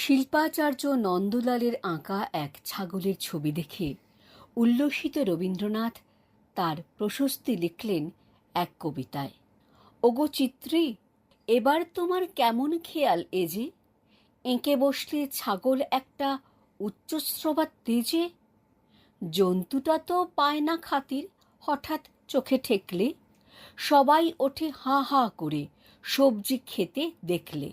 শিল্পাচার্য নন্দলালের আঁকা এক ছাগলের ছবি দেখে উল্লসিত রবীন্দ্রনাথ তার প্রশস্তি লিখলেন এক কবিতায়। ওগো চিত্রী, এবার তোমার কেমন খেয়াল এ যে? এঁকে বসলে ছাগল একটা উচ্চশ্রবার তেজে? জন্তুটা তো পায় না খাতির, হঠাৎ চোখে ঠেকলে? সবাই ওঠে হা হা করে, সবজি খেতে দেখলে?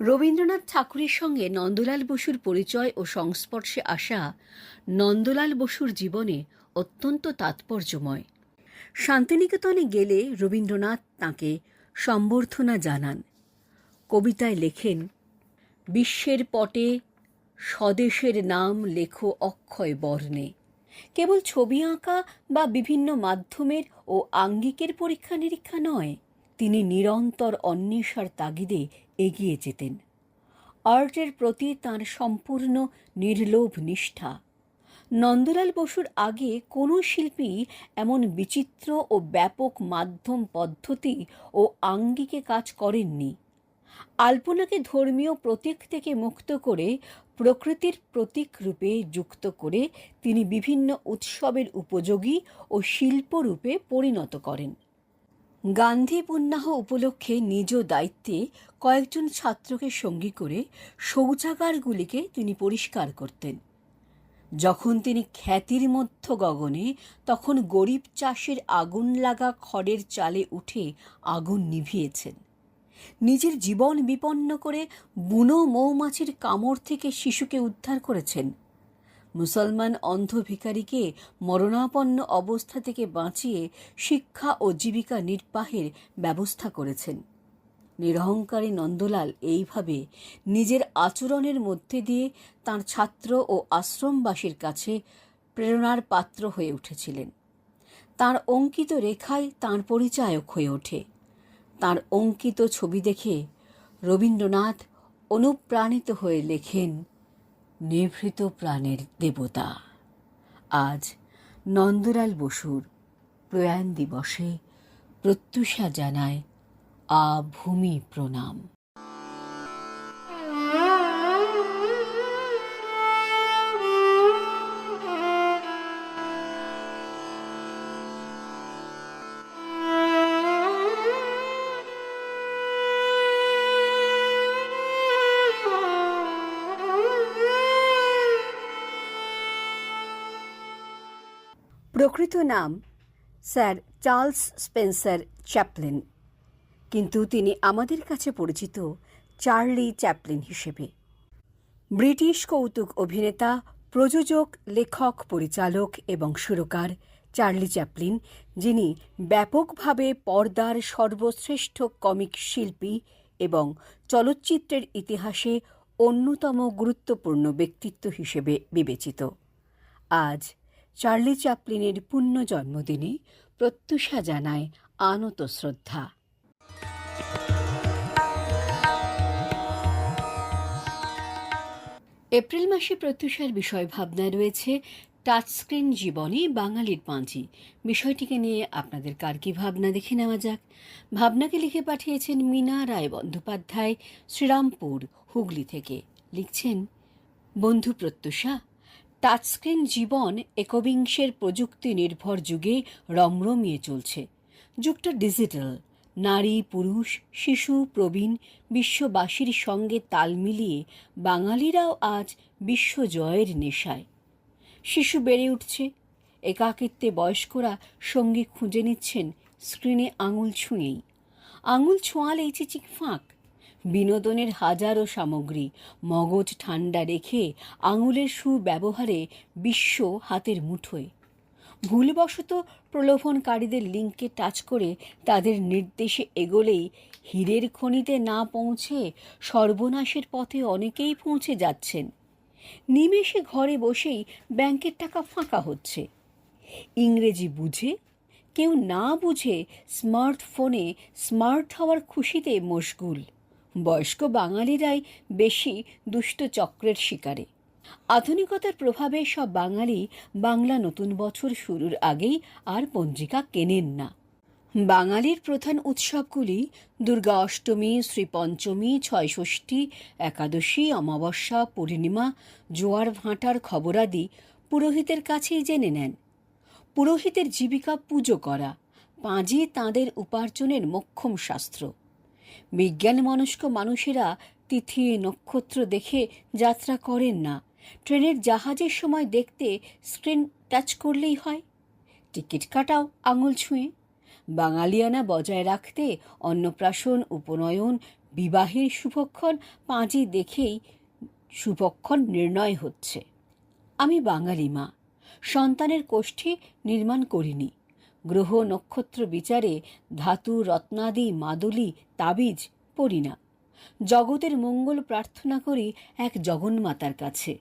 রবীন্দ্রনাথ ঠাকুরের সঙ্গে নন্দলাল বসুর পরিচয় ও সংস্পর্শে আসা নন্দলাল বসুর জীবনে অত্যন্ত তাৎপর্যময়। শান্তিনিকেতনে গেলে রবীন্দ্রনাথ তাঁকে সম্বর্ধনা জানান। কবিতায় লেখেন, বিশ্বের পটে স্বদেশের নাম লেখো অক্ষয় বর্ণে। কেবল ছবি আঁকা বা বিভিন্ন মাধ্যমের ও আঙ্গিকের পরীক্ষা নিরীক্ষা নয় তিনি নিরন্তর অন্বেষার তাগিদে এগিয়ে যেতেন। আর্টের প্রতি তাঁর সম্পূর্ণ নির্লোভ নিষ্ঠা। নন্দলাল বসুর আগে কোনো শিল্পী এমন বিচিত্র ও ব্যাপক মাধ্যম পদ্ধতি ও আঙ্গিকে কাজ করেননি। আলপনাকে ধর্মীয় প্রতীক থেকে মুক্ত করে প্রকৃতির প্রতীক রূপে যুক্ত করে তিনি বিভিন্ন উৎসবের উপযোগী ও শিল্পরূপে পরিণত করেন। গান্ধী পুণ্যাহ উপলক্ষে নিজ দায়িত্বে কয়েকজন ছাত্রকে সঙ্গী করে শৌচাগারগুলিকে তিনি পরিষ্কার করতেন। যখন তিনি খ্যাতির মধ্য গগনে, তখন গরিব চাষের আগুন লাগা খড়ের চালে উঠে আগুন নিভিয়েছেন। নিজের জীবন বিপন্ন করে বুনো মৌমাছির কামড় থেকে শিশুকে উদ্ধার করেছেন। মুসলমান অন্ধ ভিকারীকে মরণাপন্ন অবস্থা থেকে বাঁচিয়ে শিক্ষা ও জীবিকা নির্বাহের ব্যবস্থা করেছেন। নিরহংকারী নন্দলাল এইভাবে নিজের আচরণের মধ্যে দিয়ে তার ছাত্র ও আশ্রমবাসীর কাছে প্রেরণার পাত্র হয়ে উঠেছিলেন। তার অঙ্কিত রেখায় তার পরিচায়ক হয়ে ওঠে। তার অঙ্কিত ছবি দেখে রবীন্দ্রনাথ অনুপ্রাণিত হয়ে লেখেন নিভৃত প্রাণের দেবতা। আজ নন্দলাল বসুর প্রয়াণ দিবসে প্রত্যুষা জানায় আ ভূমি প্রণাম। প্রকৃত নাম, স্যার চার্লস স্পেন্সার চ্যাপলিন। কিন্তু তিনি আমাদের কাছে পরিচিত চার্লি চ্যাপলিন হিসেবে। ব্রিটিশ কৌতুক অভিনেতা, প্রযোজক, লেখক, পরিচালক এবং সুরকার চার্লি চ্যাপলিন, যিনি ব্যাপকভাবে পর্দার সর্বশ্রেষ্ঠ কমিক শিল্পী এবং চলচ্চিত্রের ইতিহাসে অন্যতম গুরুত্বপূর্ণ ব্যক্তিত্ব হিসেবে বিবেচিত। আজ চার্লি চ্যাপলিনের পুণ্য জন্মদিনে প্রত্যুষা জানায় আনত শ্রদ্ধা। এপ্রিল মাসে প্রত্যুষার বিষয় ভাবনায় রয়েছে টাচস্ক্রিন জীবনে বাঙালির পাঁচি। বিষয়টিকে নিয়ে আপনাদের কার কি ভাবনা দেখে নেওয়া যাক। ভাবনাকে লিখে পাঠিয়েছেন মিনা রায় বন্দ্যোপাধ্যায়, শ্রীরামপুর, হুগলি থেকে। লিখছেন, বন্ধু প্রত্যুষা টাচস্ক্রিন জীবন একবিংশের প্রযুক্তি নির্ভর যুগে রমরমিয়ে চলছে। যুগটা ডিজিটাল। নারী, পুরুষ, শিশু, প্রবীণ বিশ্ববাসীর সঙ্গে তাল মিলিয়ে বাঙালিরাও আজ বিশ্বজয়ের নেশায়। শিশু বেড়ে উঠছে। একাকিত্বে বয়স্করা সঙ্গী খুঁজে নিচ্ছেন স্ক্রিনে আঙুল ছুঁয়েই। আঙুল ছোঁয়ালেই চিচিক ফাঁক। বিনোদনের হাজারো সামগ্রী, মগজ ঠান্ডা রেখে আঙুলের সুব্যবহারে বিশ্ব হাতের মুঠোয়। ভুলবশত প্রলোভনকারীদের লিঙ্কে টাচ করে তাদের নির্দেশে এগোলেই হীরের খনিতে না পৌঁছে সর্বনাশের পথে অনেকেই পৌঁছে যাচ্ছেন। নিমেষে ঘরে বসেই ব্যাংকের টাকা ফাঁকা হচ্ছে। ইংরেজি বুঝে, কেউ না বুঝে স্মার্টফোনে স্মার্ট হওয়ার খুশিতে মশগুল। বয়স্ক বাঙালিরাই বেশি দুষ্ট চক্রের শিকারে। আধুনিকতার প্রভাবে সব বাঙালি বাংলা নতুন বছর শুরুর আগেই আর পঞ্জিকা কেনেন না। বাঙালির প্রধান উৎসবগুলি দুর্গা অষ্টমী শ্রীপঞ্চমী ছয়ষষ্ঠী, একাদশী, অমাবস্যা, পূর্ণিমা, জোয়ার ভাঁটার খবরাদি পুরোহিতের কাছেই জেনে নেন। পুরোহিতের জীবিকা পুজো করা, পাঁজি তাঁদের উপার্জনের মক্ষম শাস্ত্র। বিজ্ঞান মনস্ক মানুষেরা তিথি, নক্ষত্র দেখে যাত্রা করেন না। ট্রেনের জাহাজের সময় দেখতে স্ক্রিন টাচ করলেই হয়। টিকিট কাটাও আঙুল ছুঁয়ে। বাঙালিয়ানা বজায় রাখতে অন্নপ্রাশন, উপনয়ন, বিবাহের শুভক্ষণ পাঁজি দেখেই শুভক্ষণ নির্ণয় হচ্ছে। আমি বাঙালি মা। সন্তানের কোষ্ঠী নির্মাণ করিনি। গ্রহ নক্ষত্র বিচারে ধাতু, রত্নাদি, মাদুলি, তাবিজ পড়ি না জগতের মঙ্গল প্রার্থনা করি এক জগন্মাতার কাছে।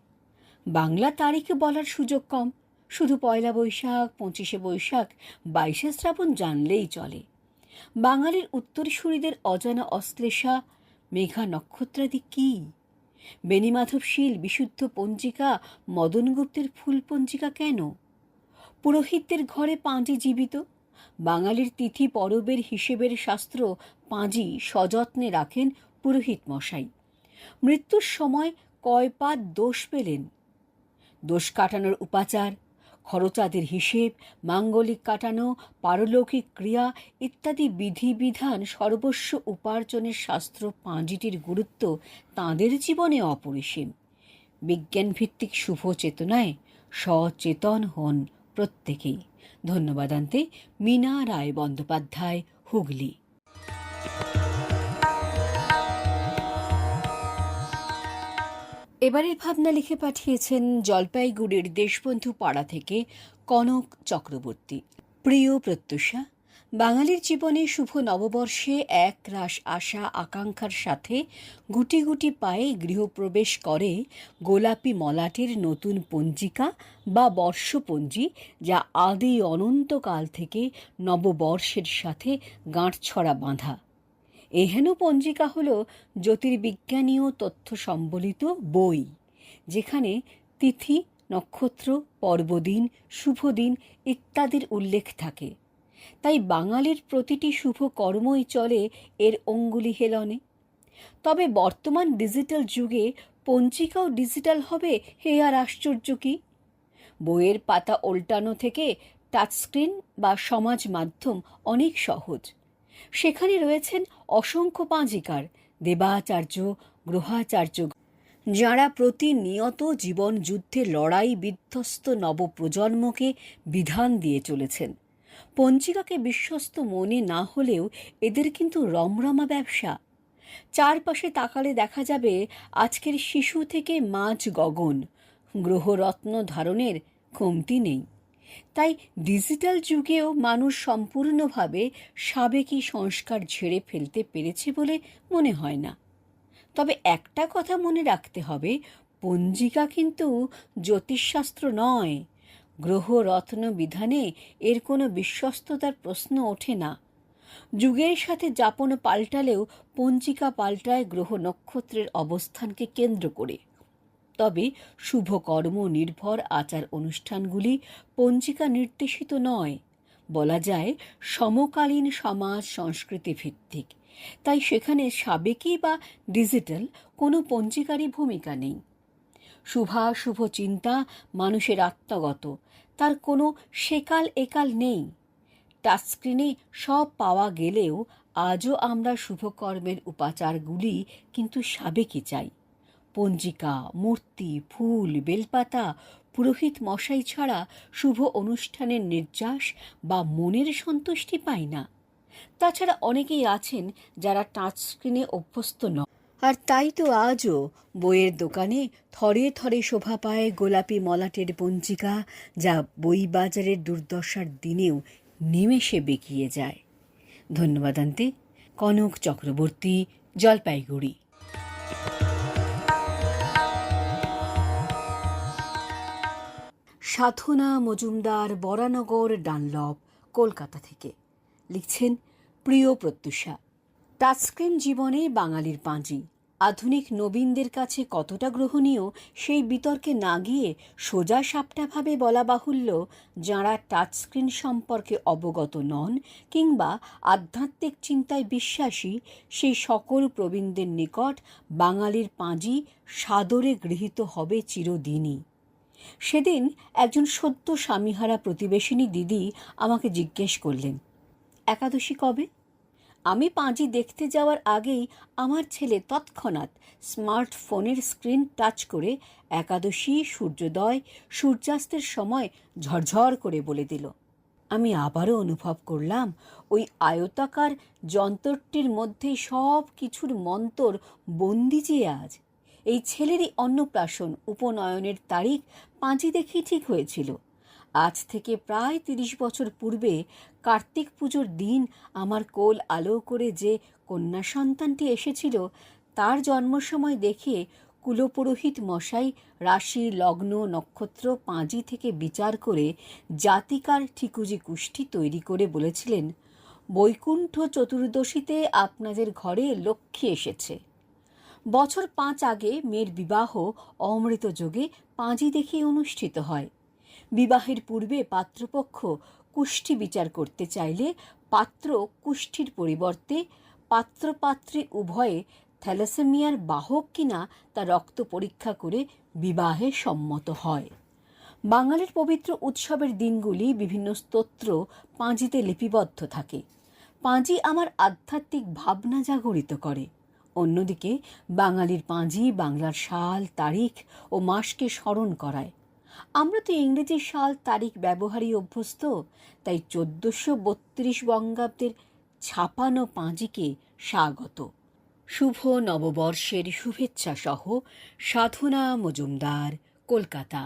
বাংলা তারিখে বলার সুযোগ কম। শুধু পয়লা বৈশাখ, পঁচিশে বৈশাখ, বাইশে শ্রাবণ জানলেই চলে। বাঙালির উত্তরসূরিদের অজানা অশ্লেষা, মেঘা নক্ষত্রাদি কী? বেণীমাধব শীল বিশুদ্ধ পঞ্জিকা মদন গুপ্তের ফুল পঞ্জিকা কেন? পুরোহিতদের ঘরে পাঁজি জীবিত। বাঙালির তিথি পরবের হিসেবের শাস্ত্র পাঁজি সযত্নে রাখেন পুরোহিত মশাই। মৃত্যুর সময় কয় পাত দোষ পেলেন? দোষ কাটানোর উপাচার, খরচাদের হিসেব, মাঙ্গলিক কাটানো, পারলৌকিক ক্রিয়া ইত্যাদি বিধিবিধান সর্বস্ব উপার্জনের শাস্ত্র পাঁজিটির গুরুত্ব তাঁদের জীবনে অপরিসীম। বিজ্ঞানভিত্তিক শুভ চেতনায় সচেতন হন প্রত্যেকেই। ধন্যবাদ আনতে মিনা রায় বন্দ্যোপাধ্যায়, হুগলি। এবারের ভাবনা লিখে পাঠিয়েছেন জলপাইগুড়ির দেশবন্ধু পাড়া থেকে কনক চক্রবর্তী। প্রিয় প্রত্যুষা বাঙালির জীবনে শুভ নববর্ষে এক রাস আশা, আকাঙ্ক্ষার সাথে গুটি গুটি পায়ে গৃহপ্রবেশ করে গোলাপি মলাটের নতুন পঞ্জিকা বা বর্ষপঞ্জি যা আদি অনন্তকাল থেকে নববর্ষের সাথে গাঁটছড়া বাঁধা। এহেন পঞ্জিকা হল জ্যোতির্বিজ্ঞানীয় তথ্য সম্বলিত বই, যেখানে তিথি, নক্ষত্র, পর্বদিন, শুভদিন ইত্যাদির উল্লেখ থাকে। তাই বাঙালির প্রতিটি শুভ কর্মই চলে এর অঙ্গুলি হেলনে। তবে বর্তমান ডিজিটাল যুগে পঞ্জিকাও ডিজিটাল হবে, হে আর আশ্চর্য কি? বইয়ের পাতা উল্টানো থেকে টাচস্ক্রিন বা সমাজ মাধ্যম অনেক সহজ। সেখানে রয়েছেন অসংখ্য পাঁজিকার দেবাচার্য, গ্রহাচার্য, যাঁরা প্রতিনিয়ত জীবন যুদ্ধে লড়াই বিধ্বস্ত নবপ্রজন্মকে বিধান দিয়ে চলেছেন। পঞ্জিকাকে বিশ্বস্ত মনে না হলেও এদের কিন্তু রমরমা ব্যবসা। চারপাশে তাকালে দেখা যাবে আজকের শিশু থেকে মাছ গগন। গ্রহরত্ন ধারণের কমতি নেই। তাই ডিজিটাল যুগেও মানুষ সম্পূর্ণভাবে সাবেকি সংস্কার ঝেড়ে ফেলতে পেরেছে বলে মনে হয় না। তবে একটা কথা মনে রাখতে হবে, পঞ্জিকা কিন্তু জ্যোতিষশাস্ত্র নয়। গ্রহ রত্ন বিধানে এর কোনো বিশ্বস্ততার প্রশ্ন ওঠে না। যুগের সাথে যাপন পাল্টালেও পঞ্জিকা পাল্টায় গ্রহ নক্ষত্রের অবস্থানকে কেন্দ্র করে। তবে শুভ কর্ম, নির্ভর আচার অনুষ্ঠানগুলি পঞ্জিকা নির্দেশিত নয়। বলা যায়, সমকালীন সমাজ সংস্কৃতি ভিত্তিক। তাই সেখানে সাবেকি বা ডিজিটাল কোনো পঞ্জিকারই ভূমিকা নেই। শুভাশুভ চিন্তা, মানুষের আত্মগত। তার কোনো সেকাল একাল নেই। টাচস্ক্রিনে সব পাওয়া গেলেও আজও আমরা শুভকর্মের উপাচারগুলি কিন্তু সাবেকি চাই। পঞ্জিকা, মূর্তি, ফুল, বেলপাতা, পুরোহিত মশাই ছাড়া শুভ অনুষ্ঠানের নির্যাস বা মনের সন্তুষ্টি পাই না। তাছাড়া অনেকেই আছেন যারা টাচস্ক্রিনে অভ্যস্ত নয় আর তাই তো আজও বইয়ের দোকানে থরে থরে শোভা পায় গোলাপি মলাটের পঞ্জিকা, যা বই বাজারের দুর্দশার দিনেও নিমেষে বেঁকিয়ে যায়। ধন্যবাদ আনতে কনক চক্রবর্তী, জলপাইগুড়ি। সাধনা মজুমদার, বরানগর, ডানলপ, কলকাতা থেকে। লিখছেন প্রিয় প্রত্যুষা। টাচস্ক্রিন জীবনে বাঙালির পাঁজি। আধুনিক নবীনদের কাছে কতটা গ্রহণীয়, সেই বিতর্কে না গিয়ে সোজা সাপটাভাবে বলা বাহুল্য, যাঁরা টাচস্ক্রিন সম্পর্কে অবগত নন কিংবা আধ্যাত্মিক চিন্তায় বিশ্বাসী, সেই সকল প্রবীণদের নিকট বাঙালির পাঁজি সাদরে গৃহীত হবে চিরদিনই। সেদিন একজন সদ্য স্বামীহারা প্রতিবেশিনী দিদি আমাকে জিজ্ঞেস করলেন, একাদশী কবে? আমি পাঁজি দেখতে যাওয়ার আগেই আমার ছেলে তৎক্ষণাৎ স্মার্টফোনের স্ক্রিন টাচ করে একাদশী, সূর্যোদয়, সূর্যাস্তের সময় ঝরঝর করে বলে দিল। আমি আবারও অনুভব করলাম ওই আয়তাকার যন্ত্রটির মধ্যে সব কিছুর মন্তর বন্দি যে আজ। এই ছেলেরই অন্নপ্রাশন, উপনয়নের তারিখ পাঁচি দেখেই ঠিক হয়েছিল। আজ থেকে প্রায় তিরিশ বছর পূর্বে কার্তিক পুজোর দিন আমার কোল আলো করে যে কন্যা সন্তানটি এসেছিল, তার জন্ম সময় দেখে কুলপুরোহিত মশাই, রাশি, লগ্ন, নক্ষত্র পাঁজি থেকে বিচার করে জাতিকার ঠিকুজি কুষ্টি তৈরি করে বলেছিলেন, বৈকুণ্ঠ চতুর্দশীতে আপনাদের ঘরে লক্ষ্মী এসেছে। বছর পাঁচ আগে মেয়ের বিবাহ অমৃত যোগে পাঁজি দেখেই অনুষ্ঠিত হয়। বিবাহের পূর্বে পাত্রপক্ষ কুষ্ঠি বিচার করতে চাইলে পাত্র কুষ্ঠির পরিবর্তে পাত্রপাত্রী উভয়ে থ্যালাসেমিয়ার বাহক কিনা তা রক্ত পরীক্ষা করে বিবাহে সম্মত হয়। বাঙালির পবিত্র উৎসবের দিনগুলি বিভিন্ন স্তোত্র পাঁজিতে লিপিবদ্ধ থাকে। পাঁজি আমার আধ্যাত্মিক ভাবনা জাগরিত করে। অন্যদিকে বাঙালির পাঁজি বাংলার সাল, তারিখ ও মাসকে স্মরণ করায়। আমরা তো ইংরেজি সাল তারিখ ব্যবহারই অভ্যস্ত, তাই চোদ্দশো বত্রিশ বঙ্গাব্দের ছাপানো পাঁজিকে স্বাগত। শুভ নববর্ষের শুভেচ্ছা সহ সাধনা মজুমদার, কলকাতা।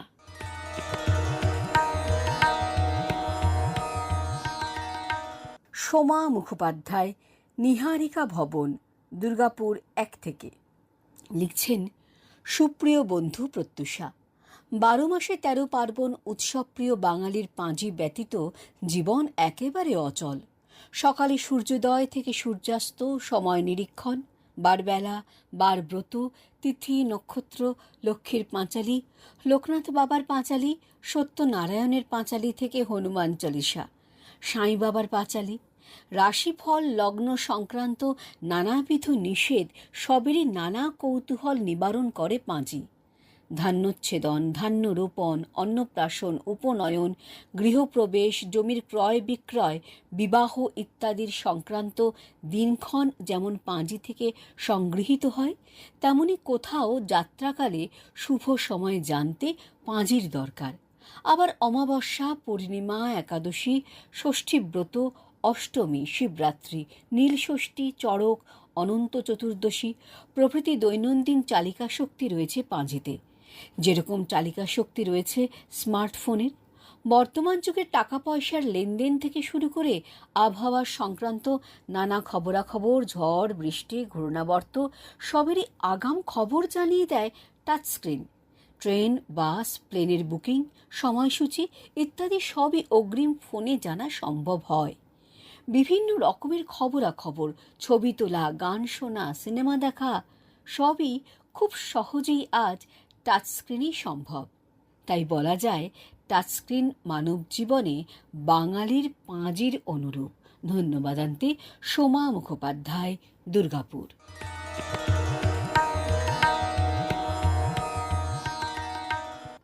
সোমা মুখোপাধ্যায়, নিহারিকা ভবন, দুর্গাপুর এক থেকে। লিখছেন, সুপ্রিয় বন্ধু প্রত্যুষা বারো মাসে তেরো পার্বণ উৎসবপ্রিয় বাঙালির পাঁজি ব্যতীত জীবন একেবারে অচল। সকালে সূর্যোদয় থেকে সূর্যাস্ত, সময় নিরীক্ষণ, বারবেলা বার ব্রত তিথি, নক্ষত্র, লক্ষ্মীর পাঁচালি, লোকনাথ বাবার পাঁচালি, সত্যনারায়ণের পাঁচালি থেকে হনুমান চালিসা সাঁই বাবার পাঁচালি, রাশিফল, লগ্ন সংক্রান্ত নানাবিধ নিষেধ সবেরই নানা কৌতূহল নিবারণ করে পাঁজি। ধান্যচ্ছেদন ধান্য রোপণ অন্নপ্রাশন, উপনয়ন, গৃহপ্রবেশ, জমির ক্রয় বিক্রয়, বিবাহ ইত্যাদির সংক্রান্ত দিনক্ষণ যেমন পাঁজি থেকে সংগৃহীত হয়, তেমনি কোথাও যাত্রাকালে শুভ সময় জানতে পাঁজির দরকার। আবার অমাবস্যা, পূর্ণিমা, একাদশী, ষষ্ঠীব্রত, অষ্টমী, শিবরাত্রি, নীলষষ্ঠী, চড়ক, অনন্ত চতুর্দশী প্রভৃতি দৈনন্দিন চালিকা শক্তি রয়েছে পাঁজিতে। যেরকম চালিকা শক্তি রয়েছে স্মার্টফোনের, বর্তমান যুগে টাকা পয়সার লেনদেন থেকে শুরু করে আবহাওয়া সংক্রান্ত নানা খবরাখবর, ঝড়, বৃষ্টি, ঘূর্ণাবর্ত সবেরই আগাম খবর জানিয়ে দেয় টাচস্ক্রিন। ট্রেন, বাস, প্লেনের বুকিং, সময়সূচি ইত্যাদি সবই অগ্রিম ফোনে জানা সম্ভব হয়। বিভিন্ন রকমের খবরাখবর, ছবি তোলা, গান শোনা, সিনেমা দেখা সবই খুব সহজেই আজ টাচস্ক্রিনই সম্ভব। তাই বলা যায়, টাচস্ক্রিন মানব জীবনে বাঙালির পাঁজির অনুরূপ। ধন্যবাদ আনতে সোমা মুখোপাধ্যায়, দুর্গাপুর।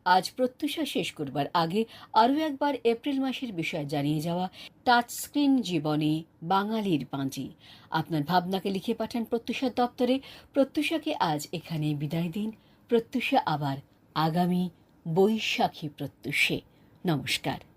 আজ প্রত্যুষা শেষ করবার আগে আরও একবার এপ্রিল মাসের বিষয় জানিয়ে যাওয়া টাচস্ক্রিন জীবনে বাঙালির পাঁজি। আপনার ভাবনাকে লিখে পাঠান প্রত্যুষার দপ্তরে। প্রত্যুষাকে আজ এখানে বিদায় দিন। প্রত্যুষা আবার আগামী বৈশাখী প্রত্যুষে। নমস্কার।